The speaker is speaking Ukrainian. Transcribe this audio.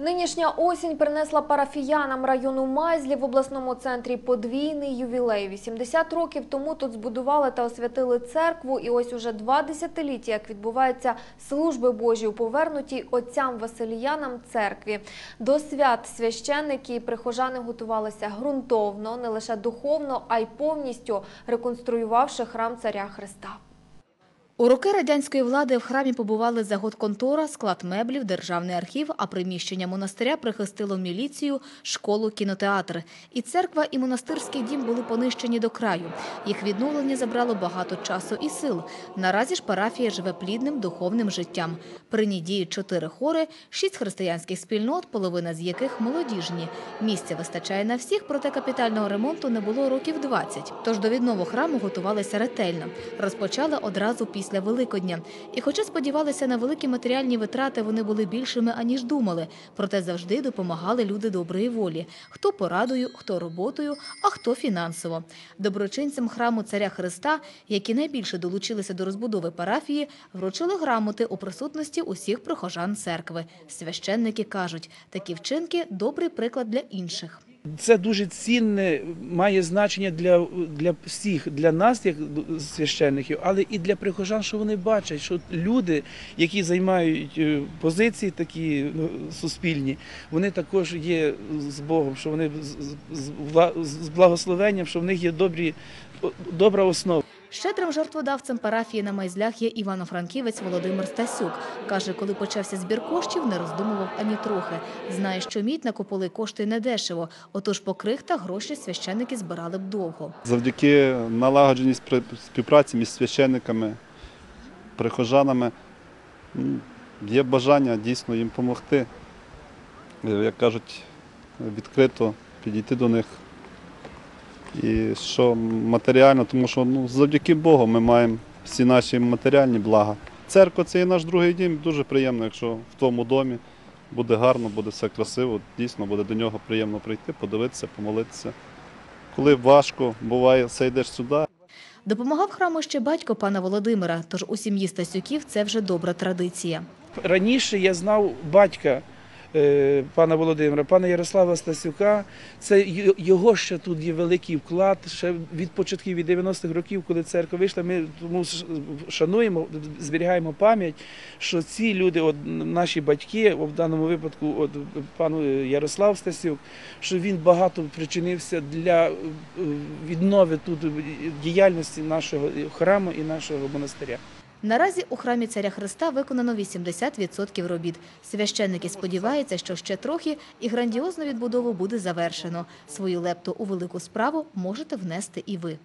Нинішня осінь принесла парафіянам району Майзлі в обласному центрі подвійний ювілей. 80 років тому тут збудували та освятили церкву, і ось уже два десятиліття, як відбуваються служби Божі у повернутій отцям Василіянам церкві. До свят священники і прихожани готувалися ґрунтовно, не лише духовно, а й повністю реконструювавши храм царя Христа. У роки радянської влади в храмі побували заготконтора, склад меблів, державний архів, а приміщення монастиря прихистило міліцію, школу, кінотеатр. І церква, і монастирський дім були понищені до краю. Їх відновлення забрало багато часу і сил. Наразі ж парафія живе плідним духовним життям. При ній діють чотири хори, шість християнських спільнот, половина з яких молодіжні. Місця вистачає на всіх, проте капітального ремонту не було років 20. Тож до віднову храму готувалися ретельно. Розпочали одразу після Великодня. І хоча сподівалися на великі матеріальні витрати, вони були більшими, аніж думали. Проте завжди допомагали люди доброї волі. Хто порадою, хто роботою, а хто фінансово. Доброчинцям храму царя Христа, які найбільше долучилися до розбудови парафії, вручили грамоти у присутності усіх прихожан церкви. Священники кажуть, такі вчинки – добрий приклад для інших. Це дуже цінне, має значення для, для всіх, для нас, як священників, але і для прихожан, що вони бачать, що люди, які займають е, позиції такі ну, суспільні, вони також є з Богом, що вони з, благословенням, що в них є добрі, добра основа. Щедрим жертводавцем парафії на Майзлях є івано-франківець Володимир Стасюк. Каже, коли почався збір коштів, не роздумував ані трохи. Знає, що мідь на куполи коштує недешево, отож по крихтах гроші священники збирали б довго. Завдяки налагодженій співпраці між священниками, прихожанами є бажання дійсно їм допомогти, Е, як кажуть, відкрито підійти до них. І що матеріально, тому що ну, завдяки Богу ми маємо всі наші матеріальні блага. Церква це є наш другий дім, дуже приємно, якщо в тому домі буде гарно, буде все красиво, дійсно буде до нього приємно прийти, подивитися, помолитися. Коли важко, буває, все йдеш сюди, Допомагав храму ще батько пана Володимира, тож у сім'ї Стасюків це вже добра традиція. Раніше я знав батька пана Володимира, пана Ярослава Стасюка. Це його ще тут є великий вклад. Ще від початків від 90-х років, коли церква вийшла, ми тому шануємо, зберігаємо пам'ять, що ці люди, от наші батьки, в даному випадку, от пан Ярослав Стасюк, що він багато причинився для е, віднови тут діяльності нашого храму і нашого монастиря. Наразі у храмі царя Христа виконано 80% робіт. Священники сподіваються, що ще трохи і грандіозну відбудову буде завершено. Свою лепту у велику справу можете внести і ви.